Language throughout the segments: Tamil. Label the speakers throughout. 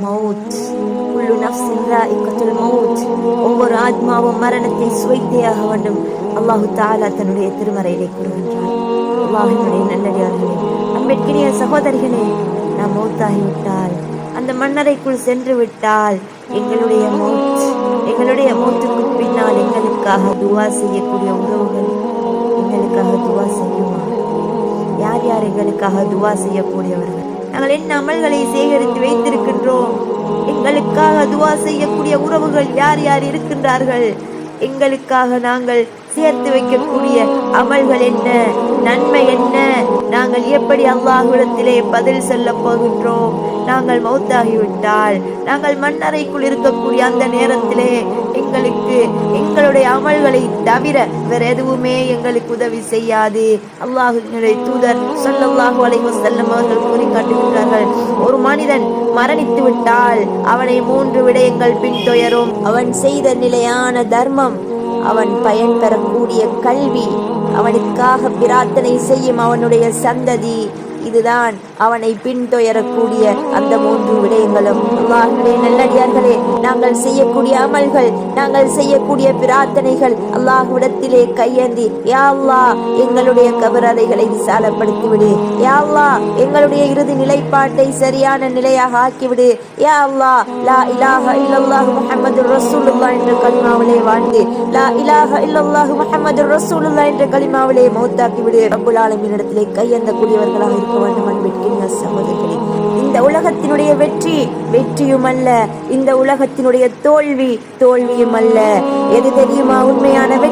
Speaker 1: மவுத். உள்ளு நஃப்ஸின் ராயிகத்துல் மவுத். ஒவ்வொரு ஆத்மாவும் மரணத்தை சுவைத்தேயாக வேண்டும். அல்லாஹு தாலா தன்னுடைய திருமறையிலே கூறுகின்றார் அல்லாஹினுடைய நல்லடியார்களே அம்பேத்கரிய சகோதரிகளே நாம் மௌத்தாகிவிட்டால் அந்த மண்ணறைக்குள் சென்று விட்டால் எங்களுடைய மௌத் எங்களுடைய மௌத்துக்கு பின்னால் எங்களுக்காக துவா செய்யக்கூடிய உறவுகள் எங்களுக்காக துவா செய்யுமா? யார் யார் எங்களுக்காக துவா செய்யக்கூடியவர்கள்? நாங்கள் என் அமல்களை சேகரித்து வைத்திருக்கின்றோம். எங்களுக்காக துவா செய்யக்கூடிய உறவுகள் யார் யார் இருக்கின்றார்கள்? எங்களுக்காக நாங்கள் சேர்த்து வைக்கக்கூடிய அமல்கள் என்ன? நன்மை என்ன? நாங்கள் எப்படி அல்லாஹ்விடத்திலே பதில் சொல்ல போகின்றோம்? நாங்கள் மௌத்தாகிவிட்டால் நாங்கள் மண்ணறைக்குள் இருக்கக்கூடிய அந்த நேரத்திலே எங்களுக்கு எங்களுடைய அமல்களை தவிர வேற எதுவுமே எங்களுக்கு உதவி செய்யாது. அல்லாஹுடைய தூதர் சொல்லல்லாஹு அலைஹி வஸல்லம் அவர்கள் கூறி காட்டுகின்றார்கள் ஒரு மனிதன் மரணித்து விட்டால் அவனை மூன்று விடயங்கள் பின்தொயரும். அவன் செய்த நிலையான தர்மம் அவன் பயன் பெறக்கூடிய கல்வி அவனுக்காக பிரார்த்தனை செய்யும் அவனுடைய சந்ததி இதுதான் அவனை பின்தொயரக்கூடிய அந்த மூன்று விடயங்களும். அல்லாஹ்வுடைய நல்லடியார்களே நாங்கள் செய்யக்கூடிய அமல்கள் நாங்கள் செய்யக்கூடிய பிரார்த்தனைகள் அல்லாஹ்விடத்திலே கையேந்தி யா எங்களுடைய கபரறைகளை விசாலப்படுத்திவிடு. எங்களுடைய இறுதி நிலைப்பாட்டை சரியான நிலையாக ஆக்கிவிடு. யா அல்லாஹ் லா இலாஹ இல்லல்லாஹு முஹம்மது ரசூலுல்லாஹ் என்ற கலிமாவிலே வாழ்ந்து லா இலாஹ இல்லல்லாஹு முஹம்மது ரசூலுல்லாஹ் என்ற கலிமாவிலே மௌத்தாக்கிவிடு. ரப்புல் இடத்திலே கையேந்தக்கூடியவர்களாக இருக்கும் வேண்டும் அன்பிற்கின்ற சகோதரர்களே இந்த உலகத்தினுடைய வெற்றி வெற்றியும் அல்ல இந்த உலகத்தினுடைய தோல்வி தோல்வியும் அல்ல எது தெரியுமா உண்மையான வெற்றி?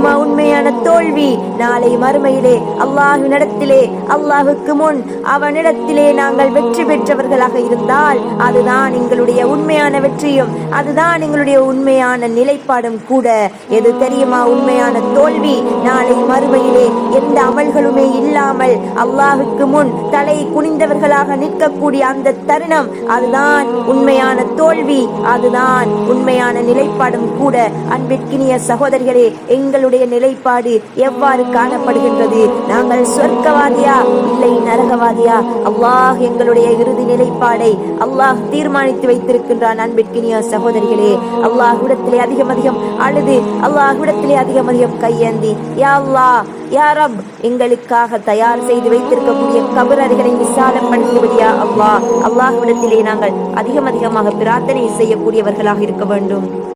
Speaker 1: நிச்சயமா உண்மையான தோல்வி? நாளை மறுமையிலே அல்லாஹு நடத்திலே அல்லாஹுக்கு முன் அவனிடத்திலே நாங்கள் வெற்றி பெற்றவர்களாக இருந்தால் அதுதான் எங்களுடைய உண்மையான வெற்றியும் அதுதான் எங்களுடைய உண்மையான நிலைப்பாடும் கூட. எது தெரியுமா உண்மையான தோல்வி? நாளை மறுமையிலே எந்த அமல்களுமே இல்லாமல் அல்லாஹுக்கு முன் தலை குனிந்தவர்களாக நிற்கக்கூடிய அந்த தருணம் அதுதான் உண்மையான தோல்வி அதுதான் உண்மையான நிலைப்பாடும் கூட. அன்பிற்கினிய சகோதரிகளே எங்களுடைய நிலைப்பாடு எவ்வாறு காணப்படுகின்றது? நாங்கள் சொர்க்கவாதியா? இல்லை நரகவாதியா? அல்லாஹ் எங்களுடைய இறுதி நிலைப்பாடை அல்லாஹ் தீர்மானித்து வைத்திருக்கின்றான் அன்பிற்கினிய சகோதரிகளே. அல்லாஹ்விடத்திலே அதிகம் அதிகம் அழுது அல்லாஹ்விடத்திலே அதிகம் அதிகம் கையேந்தி யா அல்லாஹ் யா எங்களுக்காக தயார் செய்து வைத்திருக்கக்கூடிய கபரறைகளை விசாலப்படுத்துவதியா அல்லாஹ். அல்லாஹ்விடத்திலே நாங்கள் அதிகம் அதிகமாக பிரார்த்தனை செய்யக்கூடியவர்களாக இருக்க வேண்டும்.